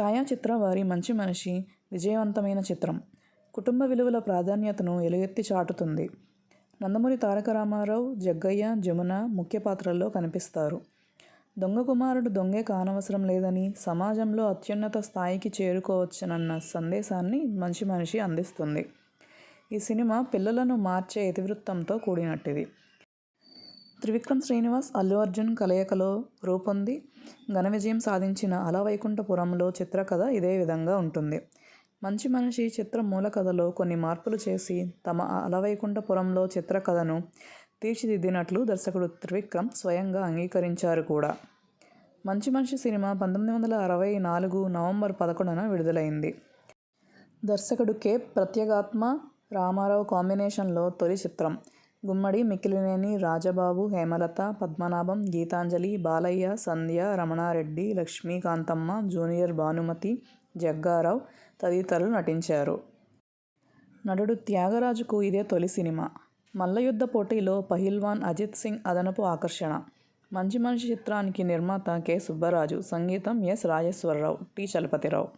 ఛాయాచిత్ర వారి మంచి మనిషి విజయవంతమైన చిత్రం. కుటుంబ విలువల ప్రాధాన్యతను ఎలుగెత్తి చాటుతుంది. నందమూరి తారక రామారావు జగ్గయ్య జమున ముఖ్య పాత్రల్లో కనిపిస్తారు. దొంగ కుమారుడు దొంగే కానవసరం లేదని సమాజంలో అత్యున్నత స్థాయికి చేరుకోవచ్చునన్న సందేశాన్ని మంచి మనిషి అందిస్తుంది. ఈ సినిమా పిల్లలను మార్చే ఇతివృత్తంతో కూడినట్టిది. త్రివిక్రమ్ శ్రీనివాస్ అల్లు అర్జున్ కలయికలో రూపొంది. ఘన విజయం సాధించిన అలవైకుంఠపురంలో చిత్రకథ ఇదే విధంగా ఉంటుంది. మంచి మనిషి చిత్ర మూల కథలో కొన్ని మార్పులు చేసి తమ అలవైకుంఠపురంలో చిత్రకథను తీర్చిదిద్దినట్లు దర్శకుడు త్రివిక్రమ్ స్వయంగా అంగీకరించారు కూడా. మంచి మనిషి సినిమా పంతొమ్మిది వందల అరవై నాలుగు నవంబర్ పదకొండున విడుదలైంది. దర్శకుడు కే. ప్రత్యేగాత్మ రామారావు కాంబినేషన్లో తొలి చిత్రం. గుమ్మడి మిక్కిలినేని రాజబాబు హేమలత పద్మనాభం గీతాంజలి బాలయ్య సంధ్య రమణారెడ్డి లక్ష్మీకాంతమ్మ జూనియర్ భానుమతి జగ్గారావు తదితరులు నటించారు. నటుడు త్యాగరాజుకు ఇదే తొలి సినిమా. మల్లయుద్ధ పోటీలో పహిల్వాన్ అజిత్ సింగ్ అదనపు ఆకర్షణ. మంచి మనిషి చిత్రానికి నిర్మాత కె. సుబ్బరాజు సంగీతం ఎస్. రాజేశ్వరరావు టి. చలపతిరావు.